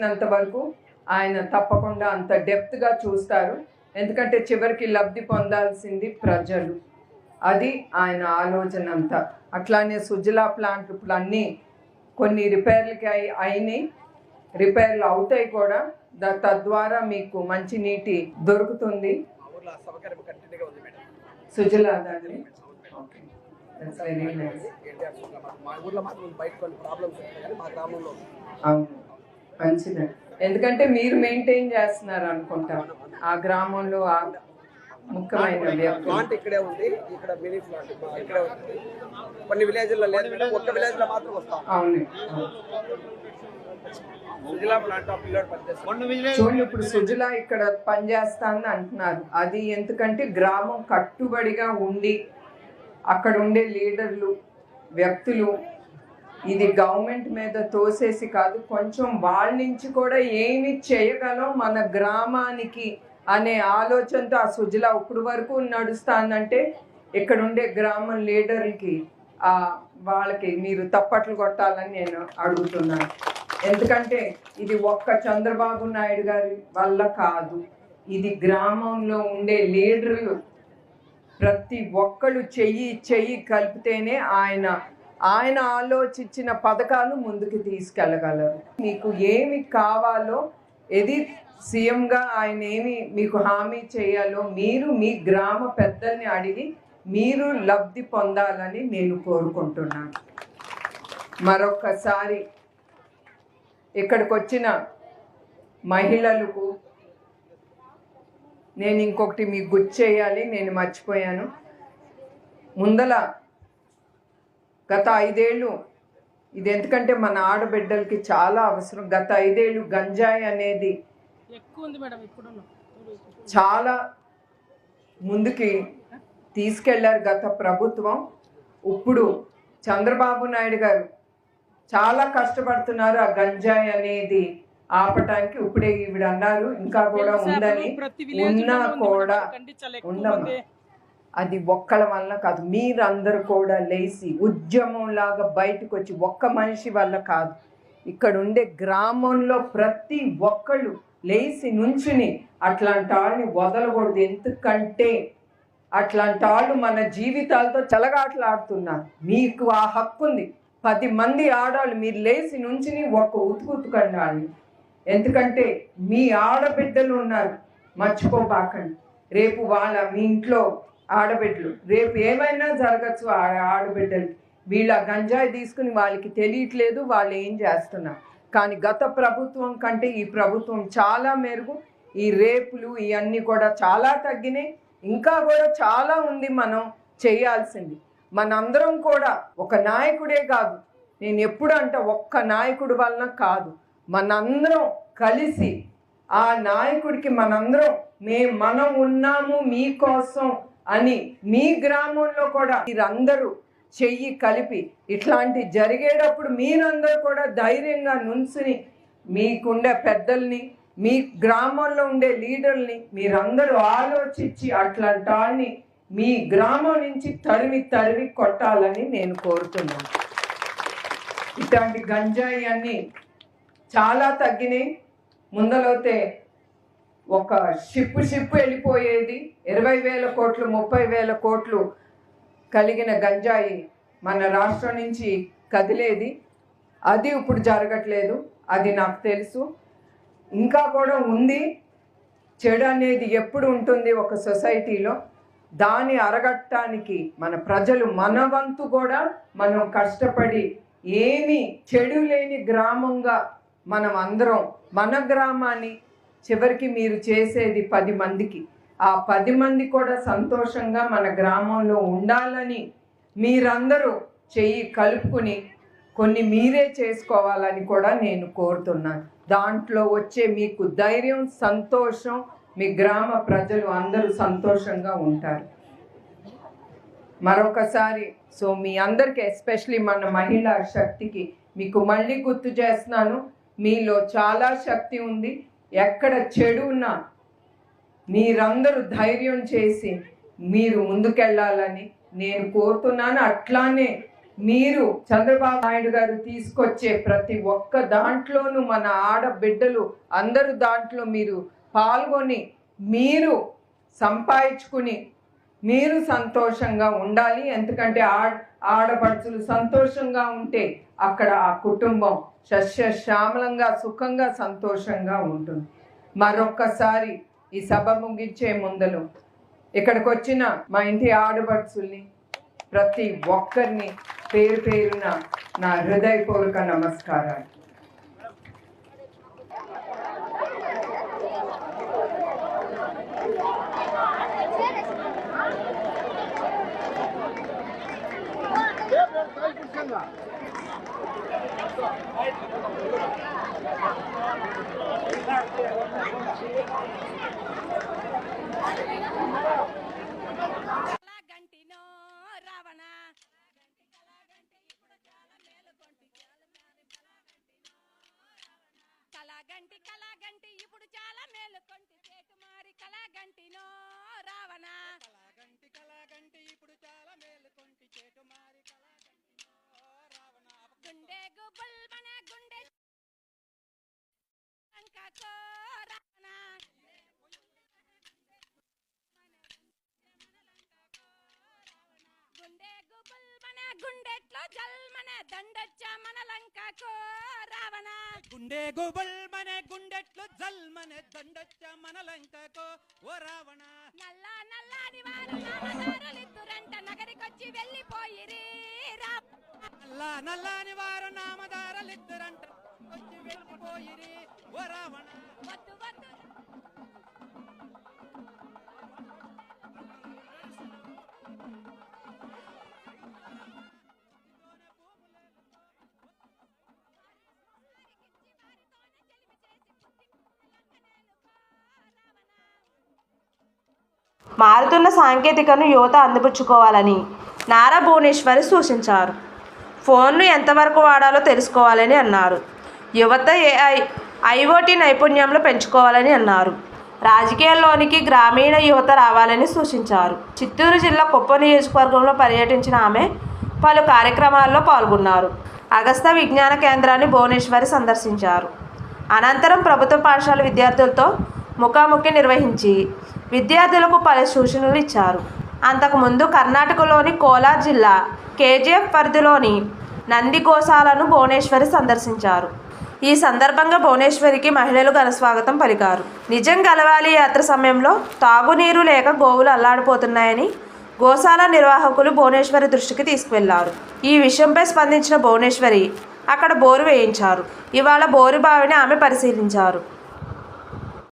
తెలిసినంత వరకు ఆయన తప్పకుండా అంత డెప్త్గా చూస్తారు. ఎందుకంటే చివరికి లబ్ధి పొందాల్సింది ప్రజలు. అది ఆయన ఆలోచన అంతా అట్లానే సుజలా ప్లాంట్ ఇప్పుడు అన్నీ కొన్ని రిపేర్లకి అయి అయినాయి. రిపేర్లు అవుతాయి కూడా. ద- తద్వారా మీకు మంచి నీటి దొరుకుతుంది. సుజలా దాన్ని. ఓకే వెరీ నైస్ అవును. మంచిది. ఎందుకంటే మీరు మెయింటైన్ చేస్తున్నారు అనుకుంటా. ఆ గ్రామంలో ఆ ముఖ్యమైన ప్లాంట్ ఇక్కడే ఉంది. ఇక్కడ మినీ ప్లాంట్ ఇక్కడే ఉంది. కొన్ని విలేజ్లో లేదు. ఒక్క విలేజ్లో మాత్రం వస్తాం. అవును. సుజలా ప్లాంట్ ఆ పిల్లడు పనిచేస్తాం చూడండి ఇప్పుడు సుజల ఇక్కడ పనిచేస్తానని అంటున్నారు. అది ఎందుకంటే గ్రామం కట్టుబడిగా ఉండి అక్కడ ఉండే లీడర్లు వ్యక్తులు ఇది గవర్నమెంట్ మీద తోసేసి కాదు కొంచెం వాళ్ళ నుంచి కూడా ఏమి చేయగలం మన గ్రామానికి అనే ఆలోచనతో ఆ సుజలా ఇప్పుడు వరకు నడుస్తానంటే ఇక్కడ ఉండే గ్రామం లీడర్కి ఆ వాళ్ళకి మీరు తప్పట్లు కొట్టాలని నేను అడుగుతున్నాను. ఎందుకంటే ఇది ఒక్క చంద్రబాబు నాయుడు గారి వల్ల కాదు ఇది గ్రామంలో ఉండే లీడర్లు ప్రతి ఒక్కళ్ళు చెయ్యి చెయ్యి కలిపితేనే ఆయన ఆయన ఆలోచించిన పథకాలు ముందుకు తీసుకెళ్ళగలరు. మీకు ఏమి కావాలో ఏది సీఎంగా ఆయన ఏమి మీకు హామీ చేయాలో మీరు మీ గ్రామ పెద్దల్ని అడిగి మీరు లబ్ధి పొందాలని నేను కోరుకుంటున్నాను. మరొక్కసారి ఇక్కడికి వచ్చిన మహిళలకు నేను ఇంకొకటి మీకు గుర్తు చేయాలి నేను మర్చిపోయాను. ముందల గత ఐదేళ్ళు ఇది ఎందుకంటే మన ఆడబిడ్డలకి చాలా అవసరం. గత ఐదేళ్ళు గంజాయి అనేది చాలా ముందుకి తీసుకెళ్ళారు గత ప్రభుత్వం. ఇప్పుడు చంద్రబాబు నాయుడు గారు చాలా కష్టపడుతున్నారు ఆ గంజాయి అనేది ఆపటానికి. ఇప్పుడే ఈవిడ అన్నారు ఇంకా కూడా ఉందని. ఉన్నా కూడా ఉండమ్మా అది ఒక్కల వల్ల కాదు. మీరందరూ కూడా లేచి ఉద్యమం లాగా బయటకు వచ్చి ఒక్క మనిషి వల్ల కాదు. ఇక్కడ ఉండే గ్రామంలో ప్రతి ఒక్కళ్ళు లేచి నుంచుని అట్లాంటి వాళ్ళని వదలకూడదు. ఎందుకంటే అట్లాంటి వాళ్ళు మన జీవితాలతో చెలగాటలాడుతున్నారు. మీకు ఆ హక్కు ఉంది. పది మంది ఆడవాళ్ళు మీరు లేచి నుంచుని ఒక్క ఉతుకుతుకండి వాళ్ళని ఎందుకంటే మీ ఆడబిడ్డలు ఉన్నారు. మర్చిపోబాకండి. రేపు వాళ్ళ మీ ఇంట్లో ఆడబిడ్డలు. రేపు ఏమైనా జరగచ్చు ఆ ఆడబిడ్డలకి. వీళ్ళ గంజాయి తీసుకుని వాళ్ళకి తెలియట్లేదు వాళ్ళు ఏం చేస్తున్నారు కానీ గత ప్రభుత్వం కంటే ఈ ప్రభుత్వం చాలా మెరుగు. ఈ రేపులు ఇవన్నీ కూడా చాలా తగ్గినాయి. ఇంకా కూడా చాలా ఉంది మనం చేయాల్సింది. మనందరం కూడా ఒక నాయకుడే కాదు. నేను ఎప్పుడు అంట ఒక్క నాయకుడి వలన కాదు. మనందరం కలిసి ఆ నాయకుడికి మనందరం మే మనం ఉన్నాము మీకోసం అని మీ గ్రామంలో కూడా మీరందరూ చెయ్యి కలిపి ఇట్లాంటి జరిగేటప్పుడు మీరందరూ కూడా ధైర్యంగా నుంచుని మీకుండే పెద్దల్ని మీ గ్రామంలో ఉండే లీడర్ని మీరందరూ ఆలోచించి అట్లాంటి వాళ్ళని మీ గ్రామం నుంచి తరిమి తరిమి కొట్టాలని నేను కోరుతున్నాను. ఇట్లాంటి గంజాయి అన్నీ చాలా తగ్గినాయి. ముందలైతే ఒక షిప్ షిప్ వెళ్ళిపోయేది. ఇరవై వేల కోట్లు ముప్పై వేల కోట్లు కలిగిన గంజాయి మన రాష్ట్రం నుంచి కదిలేది. అది ఇప్పుడు జరగట్లేదు. అది నాకు తెలుసు. ఇంకా కూడా ఉంది. చెడు అనేది ఎప్పుడు ఉంటుంది ఒక సొసైటీలో? దాన్ని అరగట్టడానికి మన ప్రజలు మన వంతు కూడా మనం కష్టపడి ఏమి చెడు లేని గ్రామంగా మనం అందరం మన గ్రామాన్ని చివరికి మీరు చేసేది పది మందికి. ఆ పది మంది కూడా సంతోషంగా మన గ్రామంలో ఉండాలని మీరందరూ చెయ్యి కలుపుకుని కొన్ని మీరే చేసుకోవాలని కూడా నేను కోరుతున్నాను. దాంట్లో వచ్చే మీకు ధైర్యం సంతోషం మీ గ్రామ ప్రజలు అందరూ సంతోషంగా ఉంటారు. మరొకసారి సో మీ అందరికీ ఎస్పెషలీ మన మహిళా శక్తికి మీకు మళ్ళీ గుర్తు చేస్తున్నాను. మీలో చాలా శక్తి ఉంది. ఎక్కడ చెడు ఉన్నా మీరందరూ ధైర్యం చేసి మీరు ముందుకెళ్ళాలని నేను కోరుతున్నాను. అట్లానే మీరు చంద్రబాబు నాయుడు గారు తీసుకొచ్చే ప్రతి ఒక్క దాంట్లోనూ మన ఆడబిడ్డలు అందరూ దాంట్లో మీరు పాల్గొని మీరు సంపాదించుకుని మీరు సంతోషంగా ఉండాలి. ఎందుకంటే ఆడ ఆడపడుచులు సంతోషంగా ఉంటే అక్కడ ఆ కుటుంబం సస్యశ్యామలంగా సుఖంగా సంతోషంగా ఉంటుంది. మరొక్కసారి ఈ సభ ముగించే ముందలు ఇక్కడికి వచ్చిన మా ఇంటి ఆడపడుచుల్ని ప్రతి ఒక్కరిని పేరు పేరున నా హృదయపూర్వక నమస్కారాలు. కలాగంటినో రావణ కలాగంటి ఇప్పుడు చాలా మేలుకొంటి చేటుమారి కలాగంటినో రావణ కలాగంటి కలాగంటి ఇప్పుడు చాలా మేలుకొంటి చేటు మారి కలాగంటినో రావణ గుండె గుబుల్ మన గుండె గుండె గుబుల్ మన గుండెట్లో జల్మన దండొచ్చ మన లంకకో రావణ. గుండె గుబుల్ మన గుండెట్లు జల్ మన దండొచ్చ మన లంకకో ఓ రావణ. నల్ల నల్లాని వారు నామదారులిద్దురంట నగరికొచ్చి వెళ్ళిపోయిరి నల్ల నల్లని వారు నామదారలిద్దరంట వచ్చి వెళ్ళిపోయిరి. ఓ రావణ. వద్దు వద్దు. మారుతున్న సాంకేతికను యువత అందిపుచ్చుకోవాలని నారా భువనేశ్వరి సూచించారు. ఫోన్ను ఎంతవరకు వాడాలో తెలుసుకోవాలని అన్నారు. యువత ఏఐ ఐఓటీ నైపుణ్యంలో పెంచుకోవాలని అన్నారు. రాజకీయాల్లోనికి గ్రామీణ యువత రావాలని సూచించారు. చిత్తూరు జిల్లా కుప్ప నియోజకవర్గంలో పర్యటించిన ఆమె పలు కార్యక్రమాల్లో పాల్గొన్నారు. అగస్త విజ్ఞాన కేంద్రాన్ని భువనేశ్వరి సందర్శించారు. అనంతరం ప్రభుత్వ పాఠశాల విద్యార్థులతో ముఖాముఖి నిర్వహించి విద్యార్థులకు పలు సూచనలు ఇచ్చారు. అంతకుముందు కర్ణాటకలోని కోలార్ జిల్లా కేజీఎఫ్ పరిధిలోని నంది గోశాలను భువనేశ్వరి సందర్శించారు. ఈ సందర్భంగా భువనేశ్వరికి మహిళలు ఘనస్వాగతం పలికారు. నిజం గలవాలి యాత్ర సమయంలో తాగునీరు లేక గోవులు అల్లాడిపోతున్నాయని గోశాల నిర్వాహకులు భువనేశ్వరి దృష్టికి తీసుకువెళ్ళారు. ఈ విషయంపై స్పందించిన భువనేశ్వరి అక్కడ బోరు వేయించారు. ఇవాళ బోరు బావిని ఆమె పరిశీలించారు.